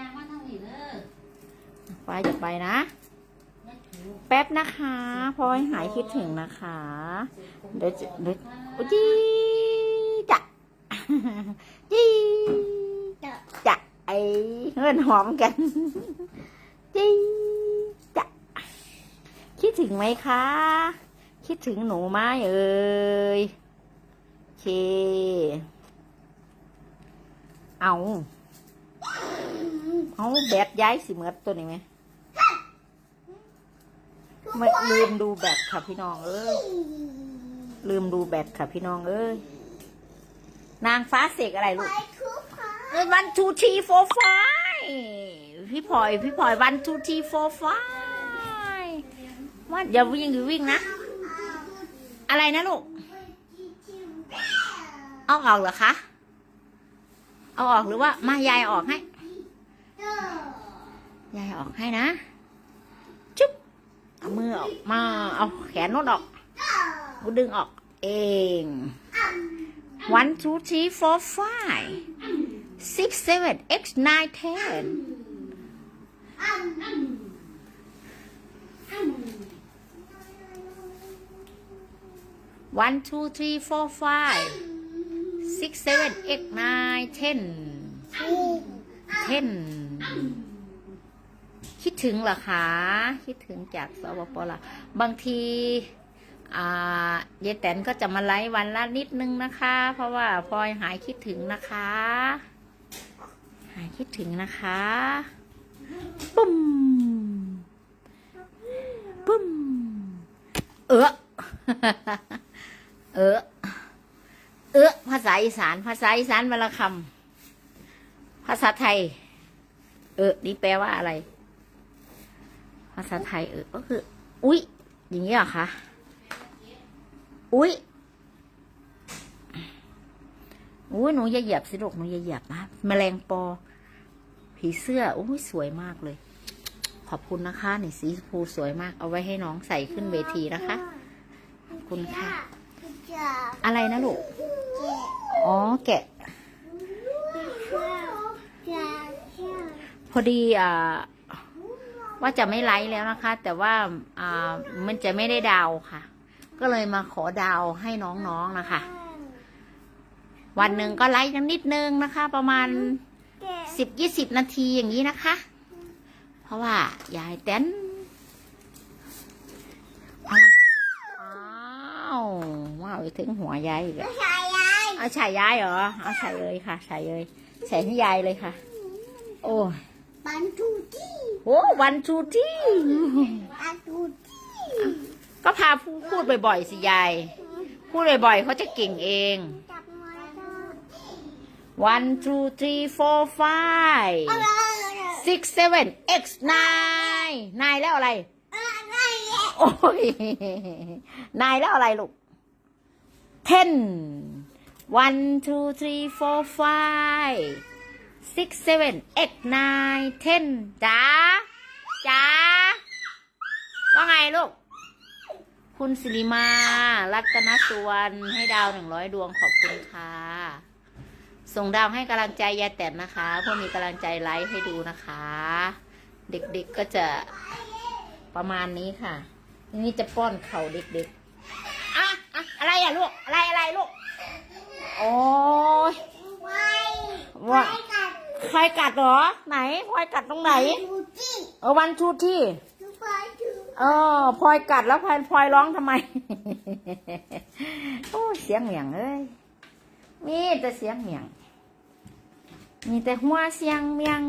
ยางมาทางนี้เด้อไปจะไปนะ แป๊บนะคะพลอยหายคิดถึงนะคะ เดี๋ยวจะเดี๋ยวอุ๊ยจีจะจีจะไอเงินหอมกันจีจะคิดถึงไหมคะ คิดถึงหนูไหมเอ่ยโอเค เอา เอาแบตย้ายสิเหมือนตัวนี้ไหมไม่ลืมดูแบตค่ะพี่น้องเอ้ยลืมดูแบตค่ะพี่น้องเอ้ยนางฟ้าเสกอะไรลูกวันทูทีโฟไฟพี่พลอยพี่พลอยวันทูทีโฟไฟวันอย่าวิ่งอย่าวิ่งนะ อะไรนะลูก เอาออกเหรอคะ เอาออกหรือว่า มายายออกให้ ยายออกให้นะ จุ๊บเอามือออกมา เอาแขนโน้นออกกูดึงออกเอง one two three four five six seven x nine ten one two three four five six seven eight nine ten ten คิดถึงเหรอคะคิดถึงจากสปปลาวบางทีอ่ายายแตนก็จะมาไลฟ์วันละนิดนึงนะคะ เพราะว่าพลอยหายคิดถึงนะคะ หายคิดถึงนะคะปุ้มปุ้มเออเออเออภาษาอีสาน ภาษาอีสานวลคำภาษาไทย เออนี่แปลว่าอะไราษาไทยเออก็คือ อุ๊ย อย่างนี้เหรอคะ อุ๊ยอุ้ยหนูอย่าเหยียบสิลูกหนูอย่าเหยียบนะแมลงปอ ผีเสื้ออุ้ยสวยมากเลย ขอบคุณนะคะ นี่สีชมพูสวยมาก เอาไว้ให้น้องใส่ขึ้นเวทีนะคะขอบคุณค่ะ อะไรนะลูก อ๋อแกะ พอดีอ่า ว่าจะไม่ไลฟ์แล้วนะคะ แต่ว่าอ่ามันจะไม่ได้ดาวค่ะ ก็เลยมาขอดาวให้น้องๆนะคะ วันหนึ่งก็ไลฟ์นิดนึงนะคะ ประมาณสิบยี่สิบนาทีอย่างนี้นะคะ เพราะว่ายายเต้นอะไรอ้าวว้าวไปถึงหัวยายอีกแล้วเอาใส่ยายเหรอเอาใส่เลยค่ะใส่เลยใส่ให้ยายเลยค่ะ โอ้ย ปันทูจี้โอ้วันชูที่ปันทูจี้ก็พาพูพูดบ่อยๆสิยาย พูดบ่อยๆเขาจะเก่งเอง จับมือได้ one two three four five อะไร six seven x nine นายแล้วอะไร อะไรโอ้ยนายแล้วอะไรลูก ten one two three four five six seven eight nine ten จ้าจ้าว่าไงลูก คุณสิริมา รัตนสุวรรณให้ดาวหนึ่งร้อยดวงขอบคุณค่ะ ส่งดาวให้กำลังใจยายแตนนะคะเพื่อมีกำลังใจไลฟ์ให้ดูนะคะ เด็กๆก็จะประมาณนี้ค่ะ นี่จะป้อนเข่าเด็กๆอะอะอะไรอะลูก อะไรอะไรลูก โอ้ยไว้ว่าไว้กัด ใครกัดเหรอ ไหนพลอยกัดตรงไหนทูจี้เออวันทูที่ทูไปทูเออพลอยกัดแล้วพลอยพลอยร้องทำไม โอ้ยเสียงเหมียงเอ้ยมีแต่เสียงเหมียง มีแต่หัวเสียงเมียง